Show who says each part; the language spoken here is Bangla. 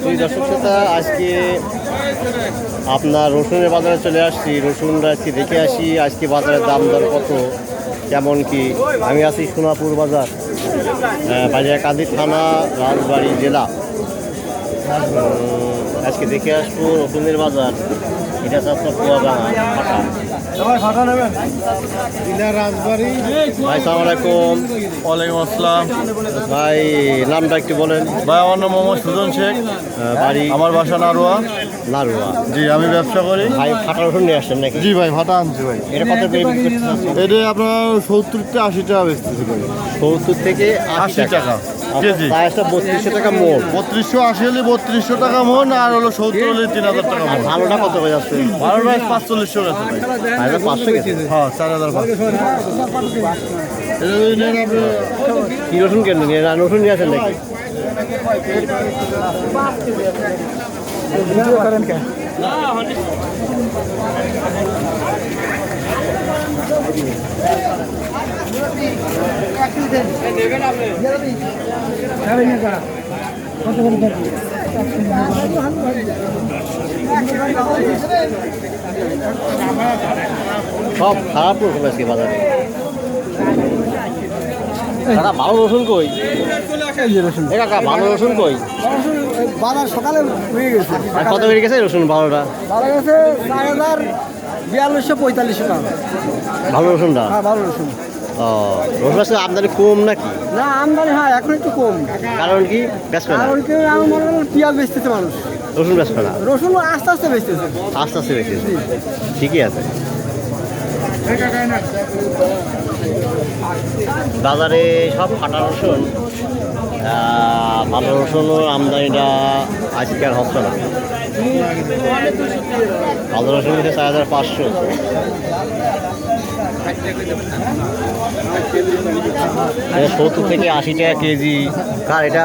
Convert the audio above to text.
Speaker 1: দুই দর্শক শ্রোতা, আজকে আপনার রসুনের বাজারে চলে আসছি। রসুনটা আজকে দেখে আসি, আজকে বাজারের দাম দর কত, কেমন কি? আমি আছি সোনাপুর বাজার বাজার কাদির থানা, রাজবাড়ি জেলা। আজকে দেখে আসব রসুনের বাজার। এটা কুয়াবাঙা ফাটা
Speaker 2: রাজবাড়ি
Speaker 1: ভাই সালাম আলাইকুম।
Speaker 2: ওয়ালাইকুম আসসালাম।
Speaker 1: ভাই নামটা একটু বলেন।
Speaker 2: ভাই আমার নাম মোহাম্মদ সুজন শেখ।
Speaker 1: বাড়ি?
Speaker 2: আমার বাসা নারোয়া।
Speaker 1: নারুয়া।
Speaker 2: জি আমি ব্যবসা করি।
Speaker 1: ভাই ফাটা রসুন নিয়ে আসছেন নাকি?
Speaker 2: জি ভাই ভাটা আনছি ভাই।
Speaker 1: এটা কত করে?
Speaker 2: এটা আপনার সত্তর থেকে আশি টাকা বেচতেছি
Speaker 1: সত্তর থেকে
Speaker 2: আশি টাকা। কেজি।
Speaker 1: বত্রিশশো টাকা মোট
Speaker 2: বত্রিশশো আশি হলে বত্রিশশো টাকা মন আর হলো সত্তর হলে তিন হাজার টাকা মন।
Speaker 1: ভালোটা কত হয়ে যাচ্ছে?
Speaker 2: বারো পাঁচচল্লিশশো গেছে ভাই।
Speaker 1: পাঁচশো গেছে
Speaker 2: হ্যাঁ চার হাজার পাঁচশো।
Speaker 1: কি রসুন কেন নিয়ে না রসুন নিয়ে সব খারাপ রসুন আজকে বাজারে। দাদা ভালো রসুন কই? কাকা ভালো রসুন কই?
Speaker 3: বাজার সকালে হয়ে গেছে।
Speaker 1: আর কত বেড়ে গেছে রসুন ভালোটা?
Speaker 3: ভালো গেছে চার হাজার বিয়াল্লিশশো পঁয়তাল্লিশশো টাকা।
Speaker 1: ভালো রসুনটা?
Speaker 3: হ্যাঁ ভালো রসুন।
Speaker 1: ও রসুন আসলে আমদানি কম নাকি?
Speaker 3: না আমদানি হ্যাঁ এখন একটু কম।
Speaker 1: কারণ কি? বেচবে না?
Speaker 3: কারণ কি মনে পেঁয়াজ বেচতেছে মানুষ।
Speaker 1: রসুন বেচবে না?
Speaker 3: রসুন আস্তে আস্তে বেচতেছে।
Speaker 1: আস্তে আস্তে বেচতেছে। ঠিকই আছে। বাজারে সব ফাটা রসুন। ভালো রসুনও আমদানিটা আজকে আর হচ্ছে না। ভালো রসুন হচ্ছে চার হাজার পাঁচশো। সত্তর থেকে আশি টাকা কেজি। কার এটা?